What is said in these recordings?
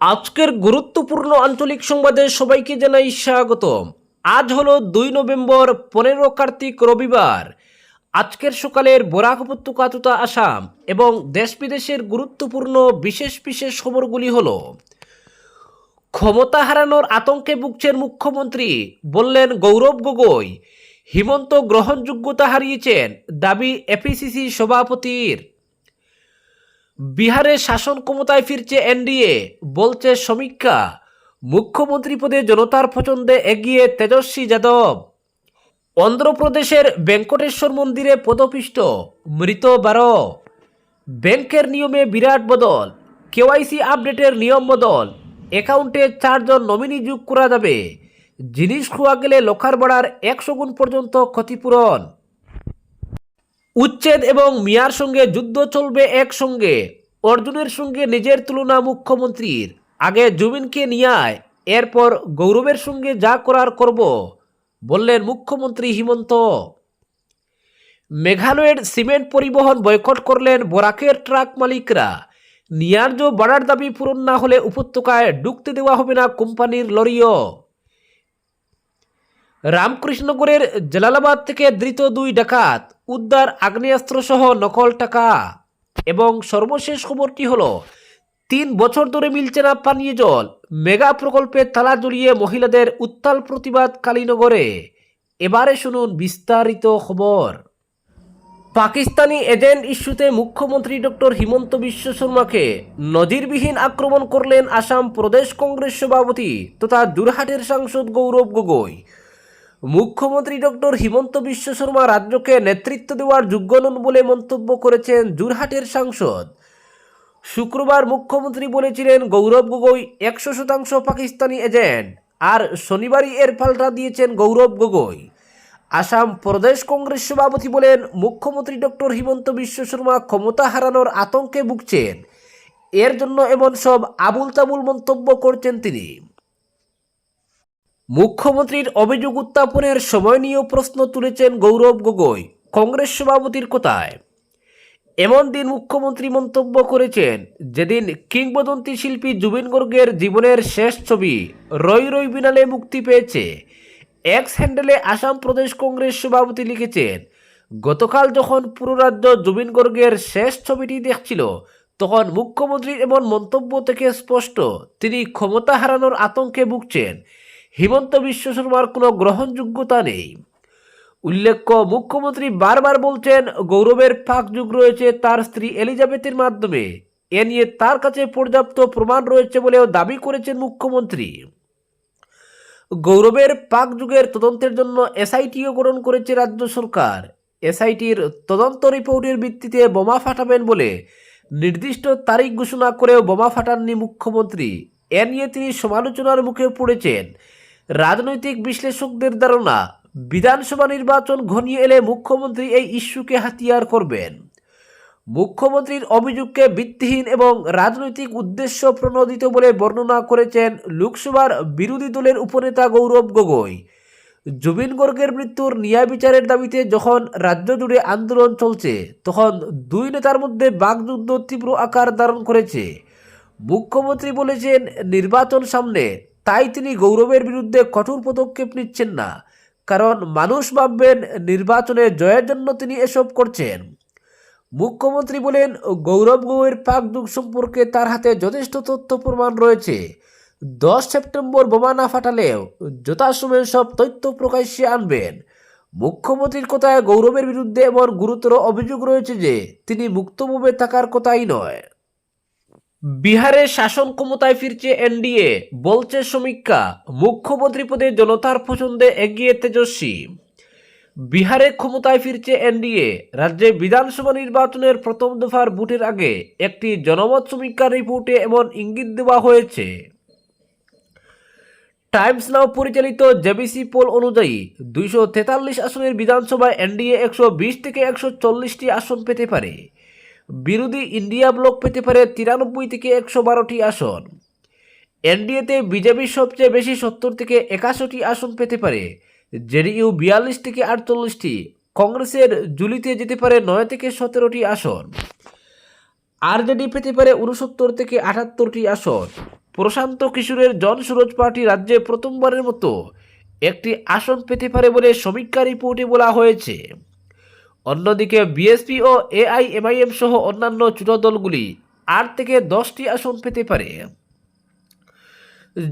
আজকের গুরুত্বপূর্ণ আঞ্চলিক সংবাদে সবাইকে জানাই স্বাগতম। আজ হলো দুই নভেম্বর, পনেরো কার্তিক, রবিবার। আজকের সকালের বরাক উপত্যকা তথা আসাম এবং দেশ বিদেশের গুরুত্বপূর্ণ বিশেষ বিশেষ খবরগুলি হল, ক্ষমতা হারানোর আতঙ্কে ভুগছেন মুখ্যমন্ত্রী, বললেন গৌরব গগৈ, হিমন্ত গ্রহণযোগ্যতা হারিয়েছেন, দাবি এপিসিসি সভাপতির। বিহারে শাসন ক্ষমতায় ফিরছে এনডিএ, বলছে সমীক্ষা। মুখ্যমন্ত্রী পদে জনতার পছন্দে এগিয়ে তেজস্বী যাদব। অন্ধ্রপ্রদেশের ভেঙ্কটেশ্বর মন্দিরে পদপিষ্ট, মৃত বারো। ব্যাংকের নিয়মে বিরাট বদল, কেওয়াইসি আপডেটের নিয়ম বদল, অ্যাকাউন্টে চারজন নমিনি যোগ করা যাবে। জিনিস খোয়া গেলে লোকার ভাড়ার একশো গুণ পর্যন্ত ক্ষতিপূরণ। উচ্ছেদ এবং মিয়ার সঙ্গে যুদ্ধ চলবে একসঙ্গে। অর্জুনের সঙ্গে নিজের তুলনা মুখ্যমন্ত্রীর। আগে জুবিনকে নিয়ে এরপর গৌরবের সঙ্গে যা করার করব, বললেন মুখ্যমন্ত্রী হিমন্ত। মেঘালয়ের সিমেন্ট পরিবহন বয়কট করলেন বরাকের ট্রাক মালিকরা। ন্যায্য বাড়ার দাবি পূরণ না হলে উপত্যকায় ঢুকতে দেওয়া হবে না কোম্পানির লরিও। রামকৃষ্ণগড়ের জালালাবাদ থেকে ধৃত দুই ডাকাত, উদ্ধার আগ্নেয়াস্ত্রসহ নকল টাকা। এবং সর্বশেষ খবরটি হলো, তিন বছর ধরে মিলছে না পানীয় জল। মেগা প্রকল্পে তালা জড়িয়ে মহিলাদের উত্তাল প্রতিবাদ কালীনগরে। এবারে শুনুন বিস্তারিত খবর। পাকিস্তানি এজেন্ট ইস্যুতে মুখ্যমন্ত্রী ডক্টর হিমন্ত বিশ্ব শর্মাকে নজিরবিহীন আক্রমণ করলেন আসাম প্রদেশ কংগ্রেস সভাপতি তথা জুরহাটের সাংসদ গৌরব গগৈ। মুখ্যমন্ত্রী ডক্টর হিমন্ত বিশ্ব শর্মা রাজ্যকে নেতৃত্ব দেওয়ার যোগ্য নন বলে মন্তব্য করেছেন জুরহাটের সাংসদ। শুক্রবার মুখ্যমন্ত্রী বলেছিলেন, গৌরব গগৈ একশো শতাংশ পাকিস্তানি এজেন্ট। আর শনিবারই এর পাল্টা দিয়েছেন গৌরব গগৈ। আসাম প্রদেশ কংগ্রেস সভাপতি বলেন, মুখ্যমন্ত্রী ডক্টর হিমন্ত বিশ্ব শর্মা ক্ষমতা হারানোর আতঙ্কে ভুগছেন। এর জন্য এমন সব আবুল তাবুল মন্তব্য করছেন তিনি। মুখ্যমন্ত্রীর অভিযোগ উত্থাপনের সময় নিয়েও প্রশ্ন তুলেছেন গৌরব গগৈ, কংগ্রেস সভাপতির কথায়? এমন দিন মুখ্যমন্ত্রী মন্তব্য করেছেন, যেদিন কিংবদন্তি শিল্পী জুবিন গর্গের জীবনের শেষ ছবি রই রই বিনালে মুক্তি পেয়েছে। এক্স হ্যান্ডেলে আসাম প্রদেশ কংগ্রেস সভাপতি লিখেছেন, গতকাল যখন পুরো রাজ্য জুবিন গর্গের শেষ ছবিটি দেখছিল, তখন মুখ্যমন্ত্রীর এমন মন্তব্য থেকে স্পষ্ট, তিনি ক্ষমতা হারানোর আতঙ্কে ভুগছেন। হিমন্ত বিশ্ব শর্মার কোনো গ্রহণযোগ্যতা নেই। উল্লেখ্য, মুখ্যমন্ত্রী বারবার বলছেন, গৌরবের ফাঁক যুগ রয়েছে, তার স্ত্রী এলিজাবেথের মাধ্যমে। এ নিয়ে তার কাছে পর্যাপ্ত প্রমাণ রয়েছে বলেও দাবি করেছেন মুখ্যমন্ত্রী। গৌরবের পাক যুগের তদন্তের জন্য এসআইটিও গঠন করেছে রাজ্য সরকার। এসআইটির তদন্ত রিপোর্টের ভিত্তিতে বোমা ফাটাবেন বলে নির্দিষ্ট তারিখ ঘোষণা করেও বোমা ফাটাননি মুখ্যমন্ত্রী। এ নিয়ে তিনি সমালোচনার মুখে পড়েছেন। রাজনৈতিক বিশ্লেষকদের ধারণা, বিধানসভা নির্বাচন ঘনিয়ে এলে মুখ্যমন্ত্রী এই ইস্যুকে হাতিয়ার করবেন। মুখ্যমন্ত্রীর অভিযোগকে ভিত্তিহীন এবং রাজনৈতিক উদ্দেশ্য প্রণোদিত বলে বর্ণনা করেছেন লোকসভার বিরোধী দলের উপনেতা গৌরব গগৈ। জুবিন গর্গের মৃত্যুর ন্যায় বিচারের দাবিতে যখন রাজ্য জুড়ে আন্দোলন চলছে, তখন দুই নেতার মধ্যে বাগযুদ্ধ তীব্র আকার ধারণ করেছে। মুখ্যমন্ত্রী বলেছেন, নির্বাচন সামনে তাই তিনি গৌরবের বিরুদ্ধে কঠোর পদক্ষেপ নিচ্ছেন না। কারণ মানুষ ভাববেন নির্বাচনে জয়ের জন্য তিনি এসব করছেন। মুখ্যমন্ত্রী বলেন, গৌরব গগৈর পাক যুগ সম্পর্কে তার হাতে যথেষ্ট তথ্য প্রমাণ রয়েছে। দশ সেপ্টেম্বর বোমা না ফাটালেও যথাসময়ে সব তথ্য প্রকাশ্যে আনবেন। মুখ্যমন্ত্রীর কথায় গৌরবের বিরুদ্ধে এমন গুরুতর অভিযোগ রয়েছে যে, তিনি মুক্তভাবে থাকার কথাই নয়। বিহারে শাসন ক্ষমতায় ফিরছে এনডিএ, বলছে সমীক্ষা। মুখ্যমন্ত্রী পদে জনতার পছন্দে এগিয়ে তেজস্বী। বিহারে ক্ষমতায় ফিরছে এনডিএ, রাজ্যে বিধানসভা নির্বাচনের প্রথম দফার ভোটের আগে একটি জনমত সমীক্ষার রিপোর্টে এমন ইঙ্গিত দেওয়া হয়েছে। টাইমস নাও পরিচালিত জেবিসি পোল অনুযায়ী দুইশো তেতাল্লিশ আসনের বিধানসভায় এনডিএ একশো বিশ থেকে একশো চল্লিশটি আসন পেতে পারে। বিরোধী ইন্ডিয়া ব্লক পেতে পারে তিরানব্বই থেকে একশো বারোটি আসন। এনডিএতে বিজেপি সবচেয়ে বেশি সত্তর থেকে একাশিটি আসন পেতে পারে। জেডিইউ বিয়াল্লিশ থেকে আটচল্লিশটি। কংগ্রেসের জুলিতে যেতে পারে নয় থেকে সতেরোটি আসন। আরজেডি পেতে পারে উনসত্তর থেকে আটাত্তরটি আসন। প্রশান্ত কিশোরের জন সুরজ পার্টি রাজ্যে প্রথমবারের মতো একটি আসন পেতে পারে বলে সমীক্ষা রিপোর্টে বলা হয়েছে। অন্যদিকে বিএসপি ও এআইএমআইএম সহ অন্যান্য ছোট দলগুলি আট থেকে দশটি আসন পেতে পারে।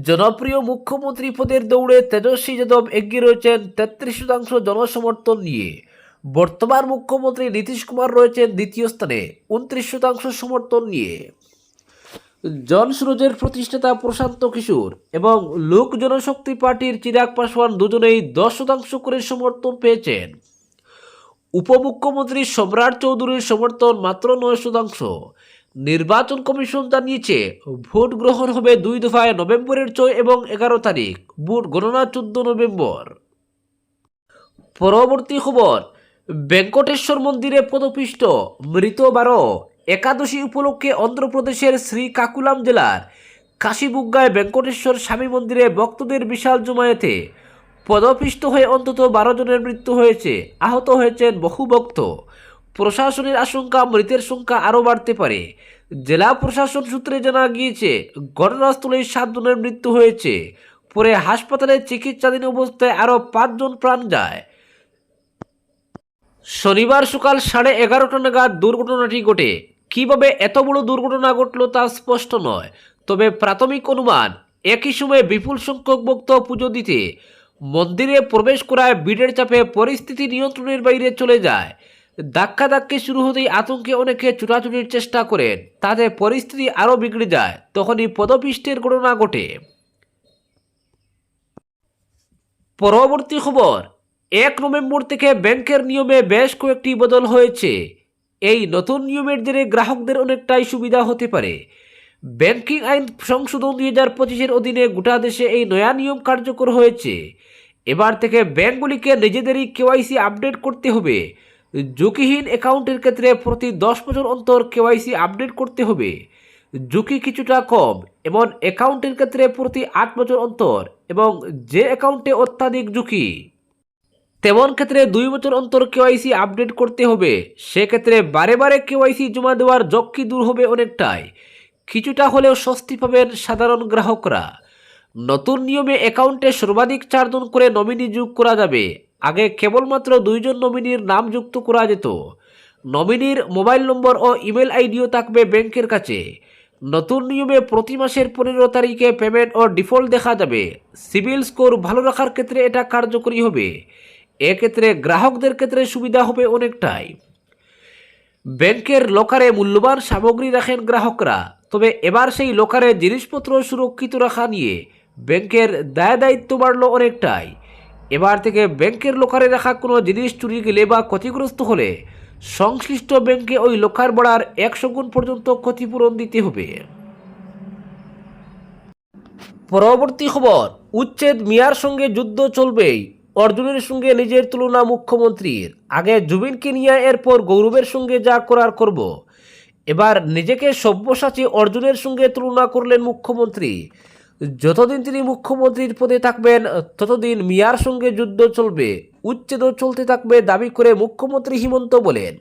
জনপ্রিয় মুখ্যমন্ত্রী পদের দৌড়ে তেজস্বী যাদব এগিয়ে রয়েছেন তেত্রিশ শতাংশ জনসমর্থন নিয়ে। বর্তমান মুখ্যমন্ত্রী নীতিশ কুমার রয়েছেন দ্বিতীয় স্থানে, উনত্রিশ শতাংশ সমর্থন নিয়ে। জন প্রতিষ্ঠাতা প্রশান্ত কিশোর এবং লোক জনশক্তি পার্টির চিরাগ পাসওয়ান দুজনেই দশ শতাংশ করে সমর্থন পেয়েছেন। উপমুখ্যমন্ত্রী সম্রাট চৌধুরীর সমর্থন মাত্র নয় শতাংশ। নির্বাচন কমিশন জানিয়েছে, ভোট গ্রহণ হবে দুই দফায় নভেম্বরের ছয় এবং এগারো তারিখ ভোট গণনা চোদ্দ নভেম্বর। পরবর্তী খবর, বেঙ্কটেশ্বর মন্দিরে পদপিষ্ট, মৃত বারো, একাদশী উপলক্ষে অন্ধ্রপ্রদেশের শ্রী কাকুলাম জেলার কাশীবুগ্গায় বেঙ্কটেশ্বর স্বামী মন্দিরে ভক্তদের বিশাল জমায়েতে পদপিষ্ট হয়ে অন্তত বারো জনের মৃত্যু হয়েছে, আহত হয়েছেন বহু ভক্ত। প্রশাসনের আশঙ্কা মৃতের সংখ্যা আরও বাড়তে পারে। জেলা প্রশাসন সূত্রে জানা গিয়েছে, ঘটনাস্থলেই সাতজনের মৃত্যু হয়েছে। পরে হাসপাতালে চিকিৎসাধীন অবস্থায় আরও পাঁচজন প্রাণ যায়। শনিবার সকাল সাড়ে এগারোটা নাগাদ দুর্ঘটনাটি ঘটে। কীভাবে এত বড় দুর্ঘটনা ঘটল তা স্পষ্ট নয়, তবে প্রাথমিক অনুমান, একই সময়ে বিপুল সংখ্যক ভক্ত পুজো দিতে মন্দিরে প্রবেশ করায় ভিড়ের চাপে পরিস্থিতি নিয়ন্ত্রণের বাইরে চলে যায়। ধাক্কা ধাক্কি শুরু হতেই আতঙ্কে অনেকে ছুটাছুটির চেষ্টা করেন। তাতে পরিস্থিতি আরও বিগড়ে যায়। তখনই পদপিষ্টের ঘটনা ঘটে। পরবর্তী খবর, এক নভেম্বর থেকে ব্যাংকের নিয়মে বেশ কয়েকটি বদল হয়েছে। এই নতুন নিয়মের জেরে গ্রাহকদের অনেকটাই সুবিধা হতে পারে। ব্যাংকিং আইন সংশোধন দুই হাজার পঁচিশের অধীনে গোটা দেশে এই নয়া নিয়ম কার্যকর হয়েছে। এবার থেকে ব্যাঙ্কগুলিকে নিজেদেরই কেওয়াইসি আপডেট করতে হবে। ঝুঁকিহীন অ্যাকাউন্টের ক্ষেত্রে প্রতি দশ বছর অন্তর কেওয়াইসি আপডেট করতে হবে। ঝুঁকি কিছুটা কম এবং অ্যাকাউন্টের ক্ষেত্রে প্রতি আট বছর অন্তর এবং যে অ্যাকাউন্টে অত্যাধিক ঝুঁকি, তেমন ক্ষেত্রে দুই বছর অন্তর কেওয়াইসি আপডেট করতে হবে। সেক্ষেত্রে বারে বারে কেওয়াইসি জমা দেওয়ার ঝক্কি দূর হবে অনেকটাই। কিছুটা হলেও স্বস্তি পাবেন সাধারণ গ্রাহকরা। নতুন নিয়মে অ্যাকাউন্টে সর্বাধিক চারজন করে নমিনি যোগ করা যাবে। আগে কেবলমাত্র দুইজন নমিনির নাম যুক্ত করা যেত। নমিনির মোবাইল নম্বর ও ইমেল আইডিও থাকবে ব্যাংকের কাছে। নতুন নিয়মে প্রতি মাসের পনেরো তারিখে পেমেন্ট ও ডিফল্ট দেখা যাবে। সিভিল স্কোর ভালো রাখার ক্ষেত্রে এটা কার্যকরী হবে। এক্ষেত্রে গ্রাহকদের ক্ষেত্রে সুবিধা হবে অনেকটাই। ব্যাংকের লকারে মূল্যবান সামগ্রী রাখেন গ্রাহকরা। তবে এবার সেই লকারে জিনিসপত্র সুরক্ষিত রাখা নিয়ে ব্যাংকের দায় দায়িত্ব বাড়ল অনেকটাই। এবার থেকে ব্যাংকের লোকারে রাখা কোনো জিনিস চুরি গেলে বা ক্ষতিগ্রস্ত হলে সংশ্লিষ্ট ব্যাংকে ওই লোকার বড়ার একশো গুণ পর্যন্ত ক্ষতিপূরণ দিতে হবে। পরবর্তী খবর, উচ্ছেদ মিয়ার সঙ্গে যুদ্ধ চলবেই। অর্জুনের সঙ্গে নিজের তুলনা মুখ্যমন্ত্রীর। আগে জুবিনকে নিয়ে এরপর গৌরবের সঙ্গে যা করার করব। এবার নিজেকে সব্যসাচী অর্জুনের সঙ্গে তুলনা করলেন মুখ্যমন্ত্রী। যতদিন তিনি মুখ্যমন্ত্রীর পদে থাকবেন, ততদিন মিয়ার সঙ্গে যুদ্ধ চলবে উচ্ছেদ চলতে থাকবে দাবি করে মুখ্যমন্ত্রী হিমন্ত বলেন।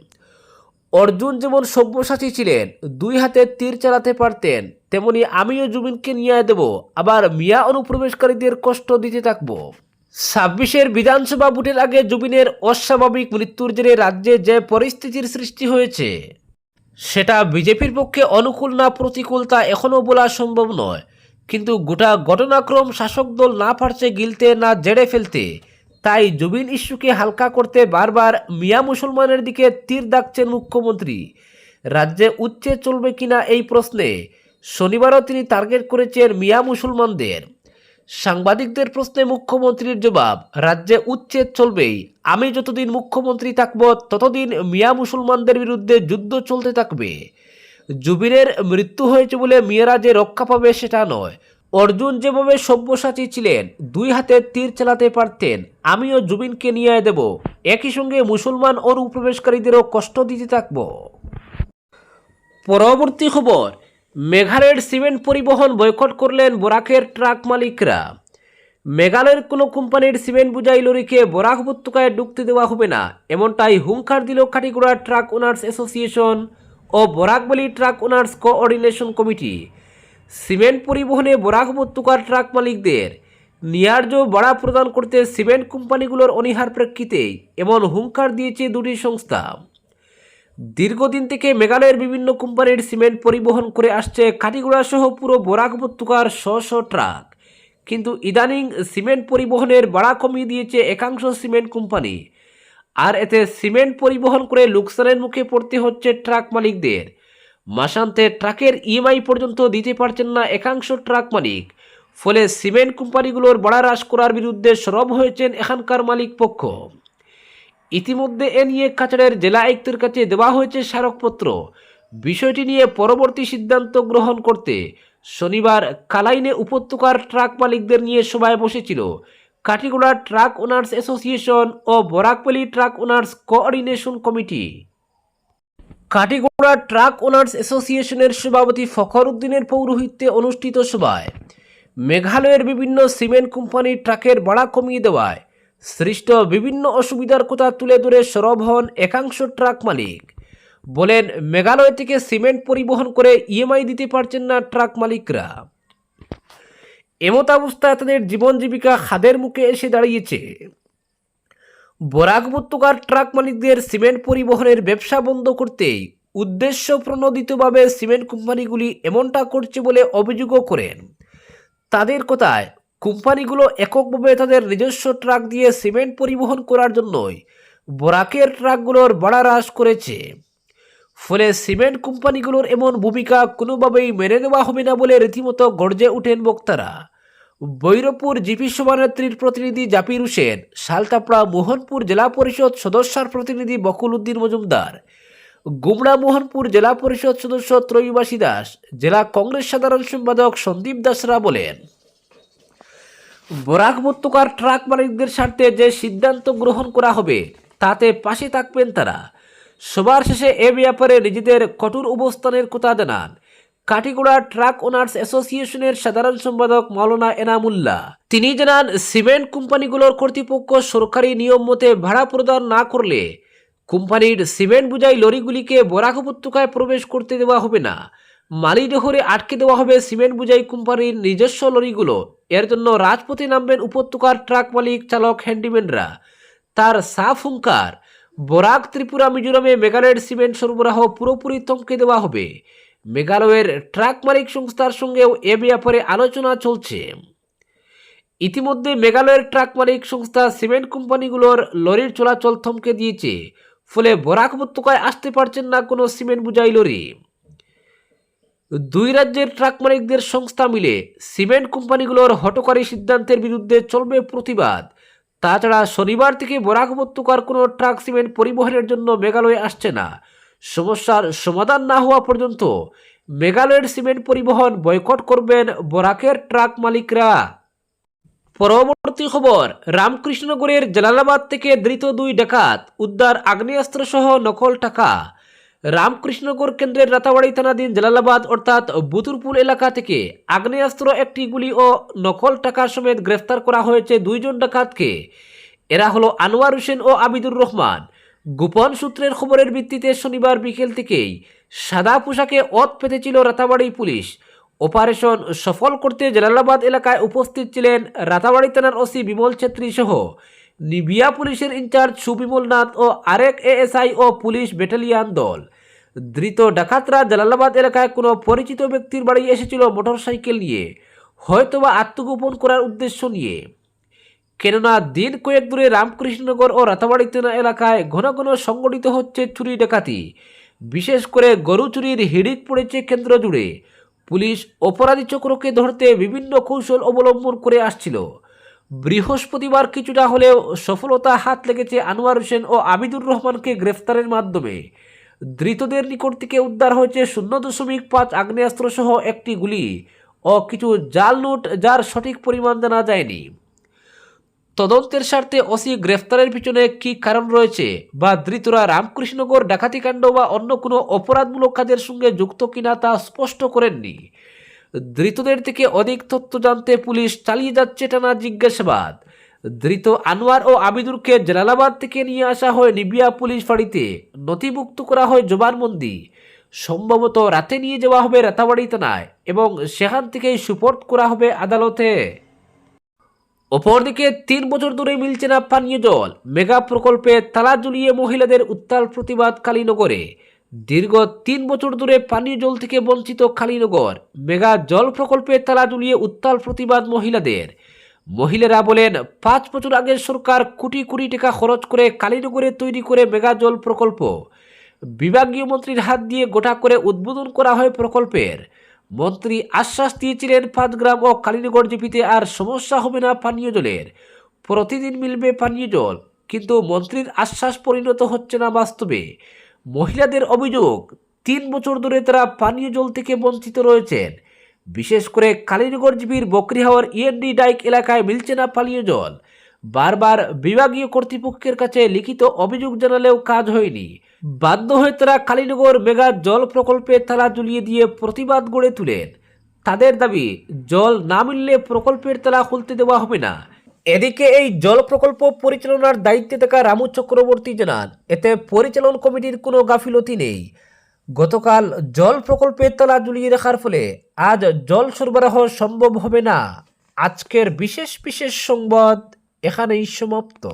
অর্জুন যেমন সব্যসাচী ছিলেন, দুই হাতে তীর চালাতে পারতেন, তেমনি আমিও জুবিনকে নিয়ে দেব, আবার মিয়া অনুপ্রবেশকারীদের কষ্ট দিতে থাকব। ছাব্বিশের বিধানসভা ভোটের আগে জুবিনের অস্বাভাবিক মৃত্যুর জেরে রাজ্যে যে পরিস্থিতির সৃষ্টি হয়েছে, সেটা বিজেপির পক্ষে অনুকূল না প্রতিকূল তা এখনও বলা সম্ভব নয়। কিন্তু গোটা ঘটনাক্রম শাসক দল না পারছে গিলতে না জেড়ে ফেলতে। তাই জুবিন ইস্যুকে হালকা করতে বারবার মিয়া মুসলমানের দিকে তীর দাগছেন মুখ্যমন্ত্রী। রাজ্যে উচ্চে চলবে কিনা এই প্রশ্নে শনিবারও তিনি টার্গেট করেছেন মিয়া মুসলমানদের। সাংবাদিকদের প্রশ্নে মুখ্যমন্ত্রীর জবাব, রাজ্যে উচ্ছেদ চলবেই, আমি যতদিন মুখ্যমন্ত্রী থাকব ততদিন মিয়া মুসলমানদের বিরুদ্ধে যুদ্ধ চলতে থাকবে। জুবিনের মৃত্যু হয়েছে বলে মেয়েরা যে রক্ষা পাবে সেটা নয়। অর্জুন যেভাবে সব্যসাচী ছিলেন, দুই হাতে তীর চালাতে পারতেন, আমিও জুবিনকে নিয়ে দেব। একই সঙ্গে মুসলমান অনুপ্রবেশকারীদেরও কষ্ট দিতে থাকব। পরবর্তী খবর, মেঘালয়ের সিমেন্ট পরিবহন বয়কট করলেন বরাকের ট্রাক মালিকরা। মেঘালয়ের কোনো কোম্পানির সিমেন্ট বোঝাই লরিকে বরাক উপত্যকায় ঢুকতে দেওয়া হবে না, এমনটাই হুঙ্কার দিল কাটিগুড়া ট্রাক ওনার্স অ্যাসোসিয়েশন। ও বরাকবলি truck owners coordination committee. Cement পরিবহনে বরাক উপত্যকার ট্রাক মালিকদের ন্যায্য ভাড়া প্রদান করতে সিমেন্ট কোম্পানিগুলোর অনীহার প্রেক্ষিতে এমন হুঙ্কার দিয়েছে দুটি সংস্থা। দীর্ঘদিন থেকে মেঘালয়ের বিভিন্ন কোম্পানির সিমেন্ট পরিবহন করে আসছে কাটিগুড়া সহ পুরো বরাক উপত্যকার শ শ ট্রাক। কিন্তু ইদানিং সিমেন্ট পরিবহনের ভাড়া কমিয়ে দিয়েছে একাংশ সিমেন্ট কোম্পানি। আর এতে সিমেন্ট পরিবহন করে লোকসানের মুখে পড়তে হচ্ছে ট্রাক মালিকদের। মাসান্তে ট্রাকের ইএমআই পর্যন্ত দিতে পারছেন না একাংশ ট্রাক মালিক। ফলে সিমেন্ট কোম্পানিগুলোর ভাড়া হ্রাস করার বিরুদ্ধে সরব হয়েছেন এখানকার মালিক পক্ষ। ইতিমধ্যে এ নিয়ে কাছাড়ের জেলা আয়ুক্তের কাছে দেওয়া হয়েছে স্মারকপত্র। বিষয়টি নিয়ে পরবর্তী সিদ্ধান্ত গ্রহণ করতে শনিবার কালাইনে উপত্যকার ট্রাক মালিকদের নিয়ে সভায় বসেছিল কাটিগোড়া ট্রাক ওনার্স অ্যাসোসিয়েশন ও বরাকপল্লী truck owners coordination committee. Katigora truck owners অ্যাসোসিয়েশনের সভাপতি ফখর উদ্দিনের পৌরোহিত্যে অনুষ্ঠিত সভায় মেঘালয়ের বিভিন্ন সিমেন্ট কোম্পানির ট্রাকের ভাড়া কমিয়ে দেওয়ায় সৃষ্ট বিভিন্ন অসুবিধার কথা তুলে ধরে সরব হন একাংশ ট্রাক মালিক। বলেন, মেঘালয় থেকে সিমেন্ট পরিবহন করে ইএমআই দিতে পারছেন না ট্রাক মালিকরা। এমত অবস্থায় তাদের জীবন জীবিকা খাদের মুখে এসে দাঁড়িয়েছে। বরাক উপত্যকার ট্রাক মালিকদের সিমেন্ট পরিবহনের ব্যবসা বন্ধ করতেই উদ্দেশ্য প্রণোদিতভাবে সিমেন্ট কোম্পানিগুলি এমনটা করছে বলে অভিযোগও করেন। তাদের কথায়, কোম্পানিগুলো এককভাবে তাদের নিজস্ব ট্রাক দিয়ে সিমেন্ট পরিবহন করার জন্যই বরাকের ট্রাকগুলোর ভাড়া হ্রাস করেছে। ফলে সিমেন্ট কোম্পানিগুলোর এমন ভূমিকা কোনোভাবেই মেনে নেওয়া হবে না বলে রীতিমতো গর্জে উঠেন বক্তারা। বৈরপুর জিপি সভানেত্রীর প্রতিনিধি জাপির হোসেন শালতাপড়া মোহনপুর জেলা পরিষদ সদস্যার প্রতিনিধি বকুল উদ্দিন মজুমদার, গুমড়া মোহনপুর জেলা পরিষদ সদস্য ত্রয়ীবাসী দাস, জেলা কংগ্রেস সাধারণ সম্পাদক সন্দীপ দাসরা বলেন, বরাক উপত্যকার ট্রাক মালিকদের স্বার্থে যে সিদ্ধান্ত গ্রহণ করা হবে, তাতে পাশে থাকবেন তারা। সবার শেষে এ ব্যাপারে নিজেদের কঠোর অবস্থানের কথা জানান। কাটিগোড়া ট্রাক ওনার্স অ্যাসোসিয়েশনের সাধারণ সম্পাদক মাওলানা এনামুল্লাহ। তিনি জানান, সিমেন্ট কোম্পানিগুলোর কর্তৃপক্ষ সরকারি নিয়ম মতে ভাড়া প্রদান না করলে কোম্পানির সিমেন্ট বোঝাই লরিগুলিকে বরাক উপত্যকায় প্রবেশ করতে দেওয়া হবে না। মালিডহরে আটকে দেওয়া হবে সিমেন্ট বোঝাই কোম্পানির নিজস্ব লরিগুলো। এর জন্য রাজপথে নামবেন উপত্যকার ট্রাক মালিক চালক হ্যান্ডিম্যানরা। তার সাফ হুঙ্কার বরাক ত্রিপুরা, মিজোরামে মেঘালয়ের সিমেন্ট সরবরাহ পুরোপুরি থমকে দেওয়া হবে। মেঘালয়ের ট্রাক মালিক সংস্থার সঙ্গেও এ ব্যাপারে আলোচনা চলছে। ইতিমধ্যে মেঘালয়ের ট্রাক মালিক সংস্থা সিমেন্ট কোম্পানিগুলোর লরির চলাচল থমকে দিয়েছে, ফলে বরাক উপত্যকায় আসতে পারছেন না কোনো সিমেন্ট বোঝাই লরি। দুই রাজ্যের ট্রাক মালিকদের সংস্থা মিলে সিমেন্ট কোম্পানিগুলোর হটকারী সিদ্ধান্তের বিরুদ্ধে চলবে প্রতিবাদ। তাছাড়া শনিবার থেকে বরাক উপত্যকার কোনো ট্রাক সিমেন্ট পরিবহনের জন্য মেঘালয়ে আসছে না। সমস্যার সমাধান না হওয়া পর্যন্ত মেঘালয়ের সিমেন্ট পরিবহন বয়কট করবেন বরাকের ট্রাক মালিকরা। পরবর্তী খবর, রামকৃষ্ণনগরের জালালাবাদ থেকে ধৃত দুই ডাকাত, উদ্ধার আগ্নেয়াস্ত্র সহ নকল টাকা। রামকৃষ্ণনগর কেন্দ্রের রাতাবাড়ি থানাধীন জালালাবাদ অর্থাৎ বুতুরপুল এলাকা থেকে আগ্নেয়াস্ত্র একটি গুলি ও নকল টাকা সমেত গ্রেফতার করা হয়েছে দুইজন ডাকাতকে। এরা হলো আনোয়ার হোসেন ও আবিদুর রহমান। গোপন সূত্রের খবরের ভিত্তিতে শনিবার বিকেল থেকেই সাদা পোশাকে অত পেতেছিল রাতাবাড়ি পুলিশ। অপারেশন সফল করতে জালালাবাদ এলাকায় উপস্থিত ছিলেন রাতাবাড়ি থানার ওসি বিমল ছেত্রী সহ নিবিয়া পুলিশের ইনচার্জ সুবিমল নাথ ও আরেক এএসআই ও পুলিশ ব্যাটালিয়ান দল। ধৃত ডাকাতরা জালালাবাদ এলাকায় কোনো পরিচিত ব্যক্তির বাড়ি এসেছিল মোটরসাইকেল নিয়ে। হয়তোবা আত্মগোপন করার উদ্দেশ্য নিয়ে। কেননা দিন কয়েক দূরে রামকৃষ্ণনগর ও রাতাবাড়ি থানা এলাকায় ঘন ঘন সংগঠিত হচ্ছে চুরি ডাকাতি। বিশেষ করে গরু চুরির হিড়িক পড়েছে কেন্দ্র জুড়ে। পুলিশ অপরাধী চক্রকে ধরতে বিভিন্ন কৌশল অবলম্বন করে আসছিল। বৃহস্পতিবার কিছুটা হলেও সফলতা হাত লেগেছে আনোয়ার হোসেন ও আবিদুর রহমানকে গ্রেফতারের মাধ্যমে। ধৃতদের নিকট থেকে উদ্ধার হয়েছে শূন্য দশমিক পাঁচ আগ্নেয়াস্ত্র সহ একটি গুলি ও কিছু জাল নোট যার সঠিক পরিমাণ জানা যায়নি। তদন্তের স্বার্থে ওসি গ্রেফতারের পিছনে কি কারণ রয়েছে বা ধৃতরা রামকৃষ্ণনগর, ডাকাতিকাণ্ড বা অন্য কোনো অপরাধমূলক কাজের সঙ্গে যুক্ত কিনা তা স্পষ্ট করেননি। ধৃতদের থেকে অধিক তথ্য জানতে পুলিশ চালিয়ে যাচ্ছে টানা জিজ্ঞাসাবাদ। ধৃত আনোয়ার ও আবিদুরকে জালালাবাদ থেকে নিয়ে আসা হয় নিবিয়া পুলিশ ফাঁড়িতে। নথিভুক্ত করা হয় জবানবন্দি। সম্ভবত রাতে নিয়ে যাওয়া হবে রাতাবাড়ি থানায় এবং সেখান থেকেই সুপোর্ট করা হবে আদালতে। অপরদিকে তিন বছর ধরে মিলছে না পানীয় জল। মেগা প্রকল্পে তালা ঝুলিয়ে মহিলাদের উত্তাল প্রতিবাদ কালীনগরে দীর্ঘ তিন বছর ধরে পানীয় জল থেকে বঞ্চিত কালীনগর মেগা জল প্রকল্পে তালা ঝুলিয়ে উত্তাল প্রতিবাদ মহিলাদের। মহিলারা বলেন, পাঁচ বছর আগে সরকার কোটি কোটি টাকা খরচ করে কালীনগরে তৈরি করে মেগা জল প্রকল্প। বিভাগীয় মন্ত্রীর হাত দিয়ে গোটা করে উদ্বোধন করা হয় প্রকল্পের। মন্ত্রী আশ্বাস দিয়েছিলেন পাঁচগ্রাম ও কালীনগর জিপিতে আর সমস্যা হবে না পানীয় জলের। প্রতিদিন মিলবে পানীয় জল। কিন্তু মন্ত্রীর আশ্বাস পরিণত হচ্ছে না বাস্তবে। মহিলাদের অভিযোগ, তিন বছর ধরে তারা পানীয় জল থেকে বঞ্চিত রয়েছেন। বিশেষ করে কালীনগর জিপির বকরিহাওয়ার ইএনডি ডাইক এলাকায় মিলছে না পানীয় জল। বারবার বিভাগীয় কর্তৃপক্ষের কাছে লিখিত অভিযোগ জানালেও কাজ হয়নি। বাধ্য হয়ে তারা কালীনগর মেগা জল প্রকল্পে তালা ঝুলিয়ে দিয়ে প্রতিবাদ গড়ে তোলেন। তাদের দাবি, জল না মিললে প্রকল্পের তালা খুলতে দেওয়া হবে না। এদিকে এই জল প্রকল্প পরিচালনার দায়িত্বে থাকা রামু চক্রবর্তী জানান, এতে পরিচালন কমিটির কোনো গাফিলতি নেই। গতকাল জল প্রকল্পে তলা জুলিয়ে রাখার ফলে আজ জল সরবরাহ সম্ভব হবে না। আজকের বিশেষ বিশেষ সংবাদ এখানেই সমাপ্ত।